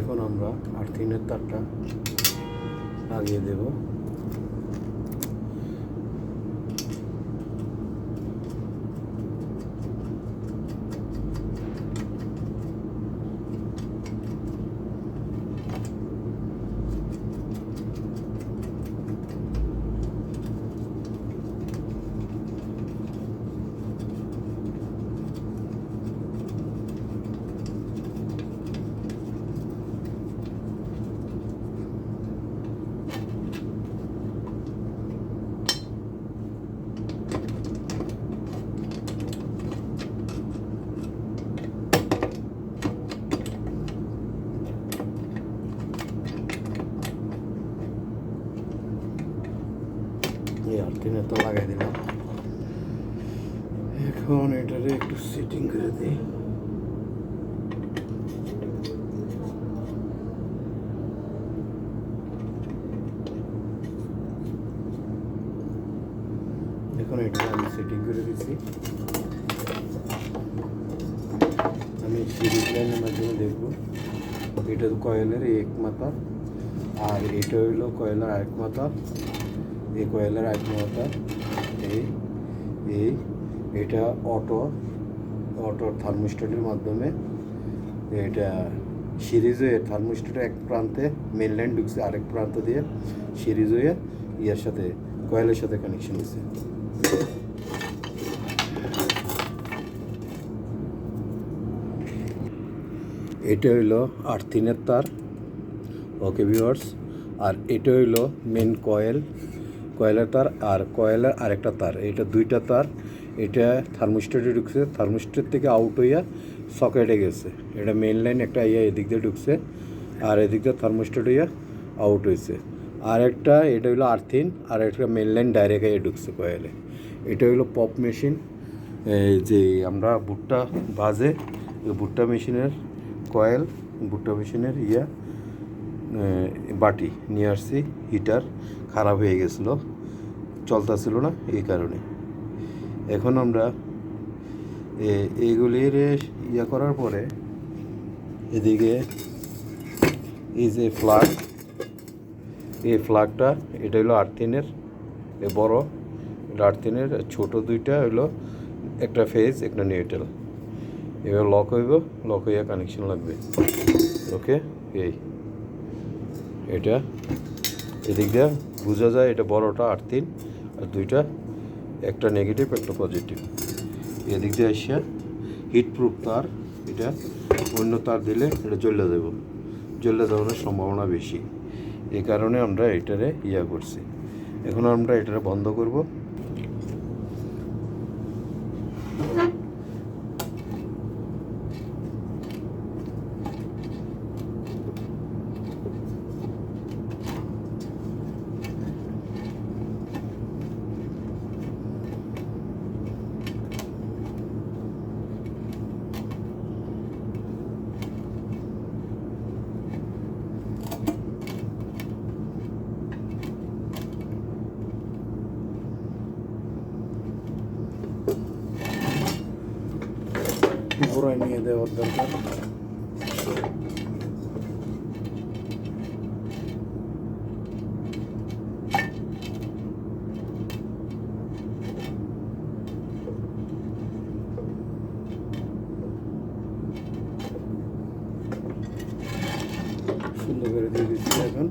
এখন আমরা আর্থিনের তারটা লাগিয়ে দেব। এই আর্থিনের তো লাগাই দিলাম। এখন এটারে একটু সেটিং করে দিই। এখন এটা আমি সেটিং করে দিচ্ছি আমি সিরিজ লাইনের মাধ্যমে দেখব। এটা তো কয়েলের এক মাথা, আর এটা হইল কয়েলের আরেক মাথা। এই কয়েলের মাথা এই এই, এটা অটো অটো থার্মোস্টেটের মাধ্যমে এটা সিরিজ হয়ে থার্মোস্টেটের এক প্রান্তে মেন লাইন ঢুকছে, আরেক প্রান্ত দিয়ে সিরিজ হয়ে ইয়ার সাথে, কয়েলের সাথে কানেকশন হয়েছে এটা হইল আর্থিনের তার। ওকে ভিউয়ার্স আর এটা হইল মেন কয়েল কয়েলের তার আর কয়েলের আরেকটা তার। এটা দুইটা তার, এটা থার্মোস্টেটে ঢুকছে থার্মোস্টেট থেকে আউট হইয়া সকেটে গেছে। এটা মেন লাইন একটা ইয়া এদিক দিয়ে ঢুকছে, আর এদিক দিয়ে থার্মোস্টেট হইয়া আউট হয়েছে আর একটা এটা হইল আর্থিন আর একটা মেন লাইন ডাইরেক্ট হয়ে ঢুকছে কয়েলে এটা হইল পপ মেশিন যে আমরা ভুট্টা বাজে ভুট্টা মেশিনের কয়েল, ভুট্টা মেশিনের ইয়া বাটি নিয়ে আসছি হিটার খারাপ হয়ে গেছিল, চলতেছিল না এই কারণে। এখন আমরা এইগুলির ইয়া করার পরে এদিকে এই যে ফ্লাগ, এই ফ্লাগটা, এটা হলো আর্থিনের বড়, এটা আর্থিনের ছোটো দুইটা হলো একটা ফেজ, একটা নিউট্রাল। এবার লক হইব, লক হইয়া কানেকশন লাগবে। ওকে এই। এটা। এদিক দিয়ে বোঝা যায় এটা বড়টা আট তিন, আর দুইটা একটা নেগেটিভ একটা পজিটিভ এদিক দিয়ে আসিয়া হিটপ্রুফ তার, এটা অন্য তার দিলে এটা জ্বলে দেব জ্বললে দেওয়ার সম্ভাবনা বেশি। এই কারণে আমরা এটারে ইয়া করছি। এখন আমরা এটারে বন্ধ করব। পুরোয় নিয়ে দেওয়ার দরকার সুন্দর করে দিয়ে দিচ্ছি এখন